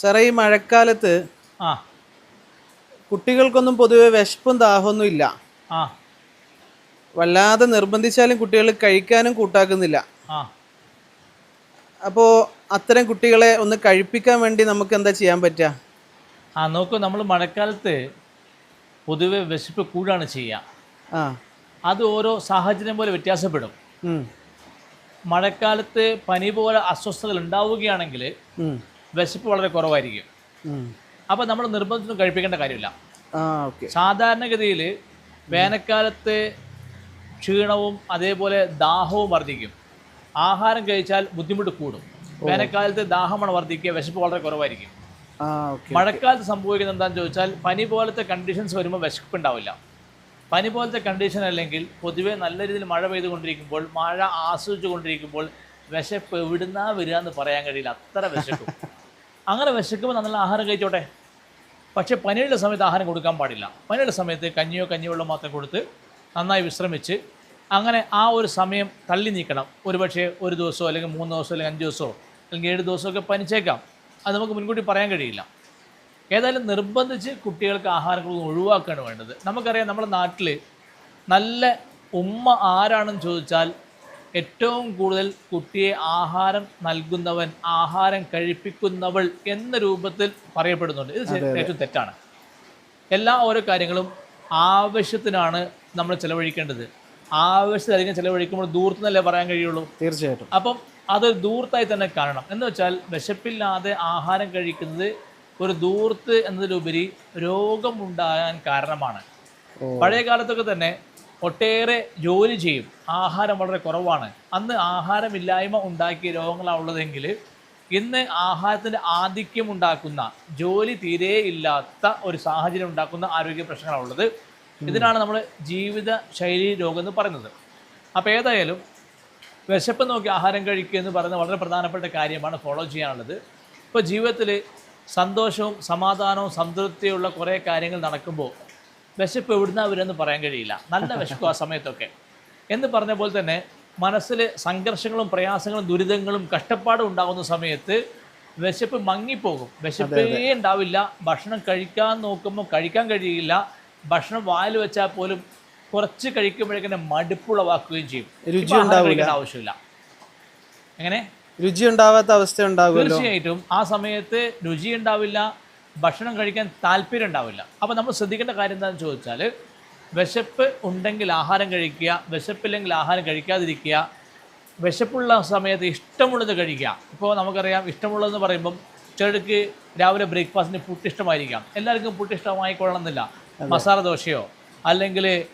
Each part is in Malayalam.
സാറേ ഈ മഴക്കാലത്ത് ആ. കുട്ടികൾക്കൊന്നും പൊതുവെ വിശപ്പും ദാഹമൊന്നും ഇല്ല. ആ. വല്ലാതെ നിർബന്ധിച്ചാലും കുട്ടികൾ കഴിക്കാനും കൂട്ടാക്കുന്നില്ല. ആ. അപ്പോൾ അത്തരം കുട്ടികളെ ഒന്ന് കഴിപ്പിക്കാൻ വേണ്ടി നമുക്ക് എന്താ ചെയ്യാൻ പറ്റുക ആ നോക്കൂ നമ്മൾ മഴക്കാലത്ത് പൊതുവെ വിശപ്പ് കൂടാണ് ചെയ്യുക ആ. അത് ഓരോ സാഹചര്യം പോലെ വ്യത്യാസപ്പെടും. മഴക്കാലത്ത് പനി പോലെ അസ്വസ്ഥതകൾ ഉണ്ടാവുകയാണെങ്കിൽ വിശപ്പ് വളരെ കുറവായിരിക്കും. അപ്പോൾ നമ്മൾ നിർബന്ധത്തിനും കഴിപ്പിക്കേണ്ട കാര്യമില്ല. സാധാരണഗതിയിൽ വേനൽക്കാലത്ത് ക്ഷീണവും അതേപോലെ ദാഹവും വർദ്ധിക്കും. ആഹാരം കഴിച്ചാൽ ബുദ്ധിമുട്ട് കൂടും. വേനൽക്കാലത്ത് ദാഹമാണ് വർദ്ധിക്കുക വിശപ്പ് വളരെ കുറവായിരിക്കും. മഴക്കാലത്ത് സംഭവിക്കുന്നത് എന്താണെന്ന് ചോദിച്ചാൽ പനി പോലത്തെ കണ്ടീഷൻസ് വരുമ്പോൾ വിശപ്പ് ഉണ്ടാവില്ല. പനി പോലത്തെ കണ്ടീഷൻ അല്ലെങ്കിൽ പൊതുവേ നല്ല രീതിയിൽ മഴ പെയ്തുകൊണ്ടിരിക്കുമ്പോൾ മഴ ആസ്വദിച്ചുകൊണ്ടിരിക്കുമ്പോൾ വിശപ്പ് എവിടുന്നാ വരിക എന്ന് പറയാൻ കഴിയില്ല. അത്ര വിശക്കും അങ്ങനെ വിശക്കുമ്പോൾ നല്ല ആഹാരം കഴിച്ചോട്ടെ. പക്ഷേ പനിയുടെ സമയത്ത് ആഹാരം കൊടുക്കാൻ പാടില്ല. പനിയുടെ സമയത്ത് കഞ്ഞിയോ കഞ്ഞിവെള്ളം മാത്രം കൊടുത്ത് നന്നായി വിശ്രമിച്ച് അങ്ങനെ ആ ഒരു സമയം തള്ളി നീക്കണം. ഒരുപക്ഷെ ഒരു ദിവസമോ അല്ലെങ്കിൽ മൂന്ന് ദിവസമോ അല്ലെങ്കിൽ അഞ്ച് ദിവസമോ അല്ലെങ്കിൽ ഏഴ് ദിവസമൊക്കെ പനിച്ചേക്കാം. അത് നമുക്ക് മുൻകൂട്ടി പറയാൻ കഴിയില്ല. ഏതായാലും നിർബന്ധിച്ച് കുട്ടികൾക്ക് ആഹാരങ്ങൾ ഒഴിവാക്കുകയാണ് വേണ്ടത്. നമുക്കറിയാം നമ്മുടെ നാട്ടിൽ നല്ല ഉമ്മ ആരാണെന്ന് ചോദിച്ചാൽ ഏറ്റവും കൂടുതൽ കുട്ടിയെ ആഹാരം നൽകുന്നവൻ ആഹാരം കഴിപ്പിക്കുന്നവൾ എന്ന രൂപത്തിൽ പറയപ്പെടുന്നുണ്ട്. ഇത് ഏറ്റവും തെറ്റാണ്. എല്ലാ ഓരോ കാര്യങ്ങളും ആവശ്യത്തിനാണ് നമ്മൾ ചിലവഴിക്കേണ്ടത്. ആവശ്യത്തിലധികം ചിലവഴിക്കുമ്പോൾ ദൂരത്തുനിന്നല്ലേ പറയാൻ കഴിയുള്ളൂ? തീർച്ചയായിട്ടും. അപ്പം അത് ദൂർത്തായി തന്നെ കാണണം. എന്ന് വെച്ചാൽ വിശപ്പില്ലാതെ ആഹാരം കഴിക്കുന്നത് ഒരു ദൂർത്ത് എന്നതിലുപരി രോഗമുണ്ടാകാൻ കാരണമാണ്. പഴയ കാലത്തൊക്കെ തന്നെ ഒട്ടേറെ ജോലി ചെയ്യും. ആഹാരം വളരെ കുറവാണ്. അന്ന് ആഹാരമില്ലായ്മ ഉണ്ടാക്കിയ രോഗങ്ങളാണ് ഉള്ളതെങ്കിൽ ഇന്ന് ആഹാരത്തിന്റെ ആധിക്യം ഉണ്ടാക്കുന്ന ജോലി തീരെ ഇല്ലാത്ത ഒരു സാഹചര്യം ഉണ്ടാക്കുന്ന ആരോഗ്യ പ്രശ്നങ്ങളാണ് ഉള്ളത്. ഇതിനാണ് നമ്മൾ ജീവിത ശൈലി രോഗം എന്ന് പറയുന്നത്. അപ്പോൾ ഏതായാലും വിശപ്പ് നോക്കി ആഹാരം കഴിക്കുക എന്ന് പറയുന്ന വളരെ പ്രധാനപ്പെട്ട കാര്യമാണ് ഫോളോ ചെയ്യാനുള്ളത്. ഇപ്പോൾ ജീവിതത്തിൽ സന്തോഷവും സമാധാനവും സംതൃപ്തിയുള്ള കുറേ കാര്യങ്ങൾ നടക്കുമ്പോൾ വിശപ്പ് എവിടുന്ന വരുമെന്ന് പറയാൻ കഴിയില്ല. നല്ല വിശപ്പ് ആ സമയത്തൊക്കെ. എന്ന് പറഞ്ഞ പോലെ തന്നെ മനസ്സിൽ സംഘർഷങ്ങളും പ്രയാസങ്ങളും ദുരിതങ്ങളും കഷ്ടപ്പാടും ഉണ്ടാകുന്ന സമയത്ത് വിശപ്പ് മങ്ങിപ്പോകും. വിശപ്പേ ഉണ്ടാവില്ല. ഭക്ഷണം കഴിക്കാൻ നോക്കുമ്പോൾ കഴിക്കാൻ കഴിയില്ല. ഭക്ഷണം വായിൽ വെച്ചാൽ പോലും കുറച്ച് കഴിക്കുമ്പോഴേക്കും മടുപ്പുളവാക്കുകയും ചെയ്യും. രുചി ഉണ്ടാവില്ല. കഴിക്കേണ്ട ആവശ്യമില്ല. എങ്ങനെ? രുചി ഉണ്ടാവാത്ത അവസ്ഥ ഉണ്ടാവും തീർച്ചയായിട്ടും. ആ സമയത്ത് രുചി ഉണ്ടാവില്ല. ഭക്ഷണം കഴിക്കാൻ താല്പര്യം ഉണ്ടാവില്ല. അപ്പോൾ നമ്മൾ ശ്രദ്ധിക്കേണ്ട കാര്യം എന്താണെന്ന് ചോദിച്ചാൽ വിശപ്പ് ഉണ്ടെങ്കിൽ ആഹാരം കഴിക്കുക വിശപ്പില്ലെങ്കിൽ ആഹാരം കഴിക്കാതിരിക്കുക വിശപ്പുള്ള സമയത്ത് ഇഷ്ടമുള്ളത് കഴിക്കുക. ഇപ്പോൾ നമുക്കറിയാം ഇഷ്ടമുള്ളതെന്ന് പറയുമ്പം ചിലർക്ക് രാവിലെ ബ്രേക്ക്ഫാസ്റ്റിന് പുട്ട് ഇഷ്ടമായിരിക്കാം. എല്ലാവർക്കും പുട്ട് ഇഷ്ടമായിക്കൊള്ളണമെന്നില്ല. മസാല ദോശയോ അല്ലെങ്കിൽ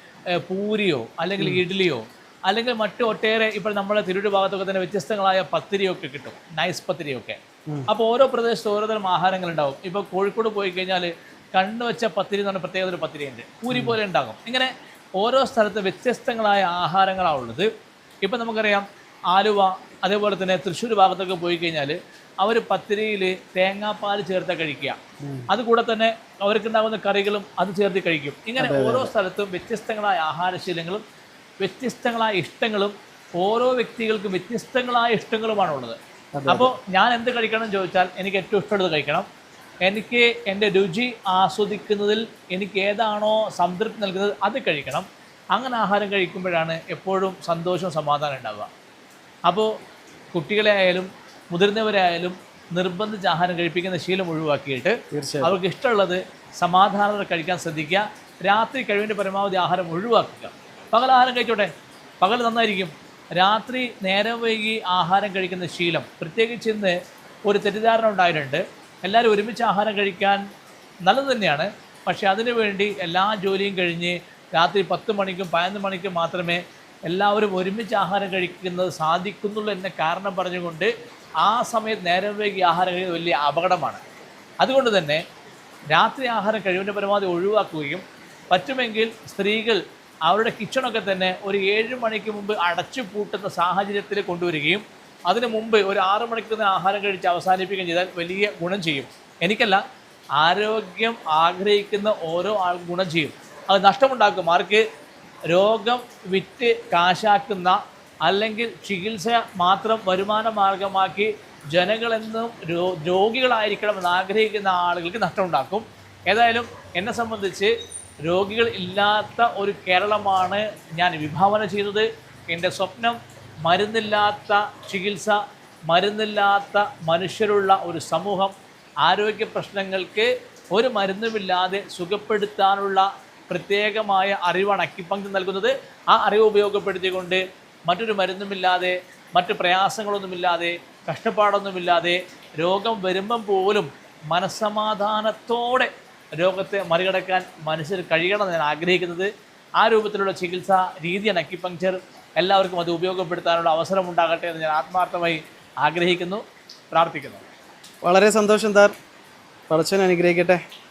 പൂരിയോ അല്ലെങ്കിൽ ഇഡ്ഡലിയോ അല്ലെങ്കിൽ മറ്റു ഒട്ടേറെ ഇപ്പോൾ നമ്മുടെ തിരുവനന്തപുരം ഭാഗത്തൊക്കെ തന്നെ വ്യത്യസ്തങ്ങളായ പത്തിരിയൊക്കെ കിട്ടും. നൈസ് പത്തിരിയൊക്കെ. അപ്പോൾ ഓരോ പ്രദേശത്ത് ഓരോ തരം ആഹാരങ്ങൾ ഉണ്ടാവും ഇപ്പോൾ കോഴിക്കോട് പോയി കഴിഞ്ഞാൽ കണ്ണു വെച്ച പത്തിരി എന്ന് പറഞ്ഞ പ്രത്യേകത ഒരു പത്തിരിയുണ്ട്. പൂരി പോലെ ഉണ്ടാകും. ഇങ്ങനെ ഓരോ സ്ഥലത്ത് വ്യത്യസ്തങ്ങളായ ആഹാരങ്ങളാണ് ഉള്ളത്. ഇപ്പം നമുക്കറിയാം ആലുവ അതേപോലെ തന്നെ തൃശ്ശൂർ ഭാഗത്തൊക്കെ പോയി കഴിഞ്ഞാൽ അവർ പത്തിരിയിൽ തേങ്ങാപ്പാൽ ചേർത്ത് കഴിക്കുക. അതുകൂടെ തന്നെ അവർക്കുണ്ടാകുന്ന കറികളും അത് ചേർത്ത് കഴിക്കും. ഇങ്ങനെ ഓരോ സ്ഥലത്തും വ്യത്യസ്തങ്ങളായ ആഹാരശീലങ്ങളും വ്യത്യസ്തങ്ങളായ ഇഷ്ടങ്ങളും ഓരോ വ്യക്തികൾക്കും വ്യത്യസ്തങ്ങളായ ഇഷ്ടങ്ങളുമാണുള്ളത്. അപ്പോൾ ഞാൻ എന്ത് കഴിക്കണം ചോദിച്ചാൽ എനിക്ക് ഏറ്റവും ഇഷ്ടമുള്ളത് കഴിക്കണം. എനിക്ക് എന്റെ രുചി ആസ്വദിക്കുന്നതിൽ എനിക്ക് ഏതാണോ സംതൃപ്തി നൽകുന്നത് അത് കഴിക്കണം. അങ്ങനെ ആഹാരം കഴിക്കുമ്പോഴാണ് എപ്പോഴും സന്തോഷവും സമാധാനം ഉണ്ടാവുക. അപ്പോൾ കുട്ടികളെ ആയാലും മുതിർന്നവരെ ആയാലും നിർബന്ധിച്ച് ആഹാരം കഴിപ്പിക്കുന്ന ശീലം ഒഴിവാക്കിയിട്ട് അവർക്ക് ഇഷ്ടമുള്ളത് സമാധാനത്തോടെ കഴിക്കാൻ ശ്രദ്ധിക്കുക. രാത്രി കഴിവിന്റെ പരമാവധി ആഹാരം ഒഴിവാക്കുക. പകൽ ആഹാരം കഴിച്ചോട്ടെ? പകൽ നന്നായിരിക്കും. രാത്രി നേരം വൈകി ആഹാരം കഴിക്കുന്ന ശീലം. പ്രത്യേകിച്ച് ഇന്ന് ഒരു തെറ്റിദ്ധാരണ ഉണ്ടായിട്ടുണ്ട്. എല്ലാവരും ഒരുമിച്ച് ആഹാരം കഴിക്കാൻ നല്ലത് തന്നെയാണ്. പക്ഷേ അതിനുവേണ്ടി എല്ലാ ജോലിയും കഴിഞ്ഞ് രാത്രി പത്ത് മണിക്കും പതിനൊന്ന് മണിക്കും മാത്രമേ എല്ലാവരും ഒരുമിച്ച് ആഹാരം കഴിക്കുന്നത് സാധിക്കുന്നുള്ളൂ എന്ന കാരണം പറഞ്ഞുകൊണ്ട് ആ സമയത്ത് നേരം വൈകി ആഹാരം കഴിക്കുന്നത് വലിയ അപകടമാണ്. അതുകൊണ്ട് തന്നെ രാത്രി ആഹാരം കഴിവിന്റെ പരമാവധി ഒഴിവാക്കുകയും പറ്റുമെങ്കിൽ സ്ത്രീകൾ അവരുടെ കിച്ചണൊക്കെ തന്നെ ഒരു ഏഴ് മണിക്ക് മുമ്പ് അടച്ചു പൂട്ടുന്ന സാഹചര്യത്തിൽ കൊണ്ടുവരികയും അതിന് മുമ്പ് ഒരു ആറ് മണിക്ക് തന്നെ ആഹാരം കഴിച്ച് അവസാനിപ്പിക്കുകയും ചെയ്താൽ വലിയ ഗുണം ചെയ്യും. എനിക്കല്ല ആരോഗ്യം ആഗ്രഹിക്കുന്ന ഓരോ ആൾ ഗുണം ചെയ്യും. അത് നഷ്ടമുണ്ടാക്കും. ആർക്ക്? രോഗം വിറ്റ് കാശാക്കുന്ന അല്ലെങ്കിൽ ചികിത്സ മാത്രം വരുമാന മാർഗമാക്കി ജനങ്ങളെന്നും രോ രോഗികളായിരിക്കണം എന്ന് ആഗ്രഹിക്കുന്ന ആളുകൾക്ക് നഷ്ടമുണ്ടാക്കും. ഏതായാലും എന്നെ സംബന്ധിച്ച് രോഗികൾ ഇല്ലാത്ത ഒരു കേരളമാണ് ഞാൻ വിഭാവന ചെയ്തത്. എന്റെ സ്വപ്നം മരുന്നില്ലാത്ത ചികിത്സ മരുന്നില്ലാത്ത മനുഷ്യരുള്ള ഒരു സമൂഹം. ആരോഗ്യ പ്രശ്നങ്ങൾക്ക് ഒരു മരുന്നുമില്ലാതെ സുഖപ്പെടുത്താനുള്ള പ്രത്യേകമായ അറിവാണ് അക്കിപ്പങ്ക് നൽകുന്നത്. ആ അറിവ് ഉപയോഗപ്പെടുത്തിക്കൊണ്ട് മറ്റൊരു മരുന്നുമില്ലാതെ മറ്റ് പ്രയാസങ്ങളൊന്നുമില്ലാതെ കഷ്ടപ്പാടൊന്നുമില്ലാതെ രോഗം വരുമ്പം പോലും മനസ്സമാധാനത്തോടെ രോഗത്തെ മറികടക്കാൻ മനുഷ്യർ കഴിയണമെന്ന് ഞാൻ ആഗ്രഹിക്കുന്നത്. ആ രൂപത്തിലുള്ള ചികിത്സാ രീതിയാണ് അക്യുപങ്ക്ചർ എല്ലാവർക്കും അത് ഉപയോഗപ്പെടുത്താനുള്ള അവസരം ഉണ്ടാകട്ടെ എന്ന് ഞാൻ ആത്മാർത്ഥമായി ആഗ്രഹിക്കുന്നു പ്രാർത്ഥിക്കുന്നു. വളരെ സന്തോഷം താർ പടച്ചൻ അനുഗ്രഹിക്കട്ടെ.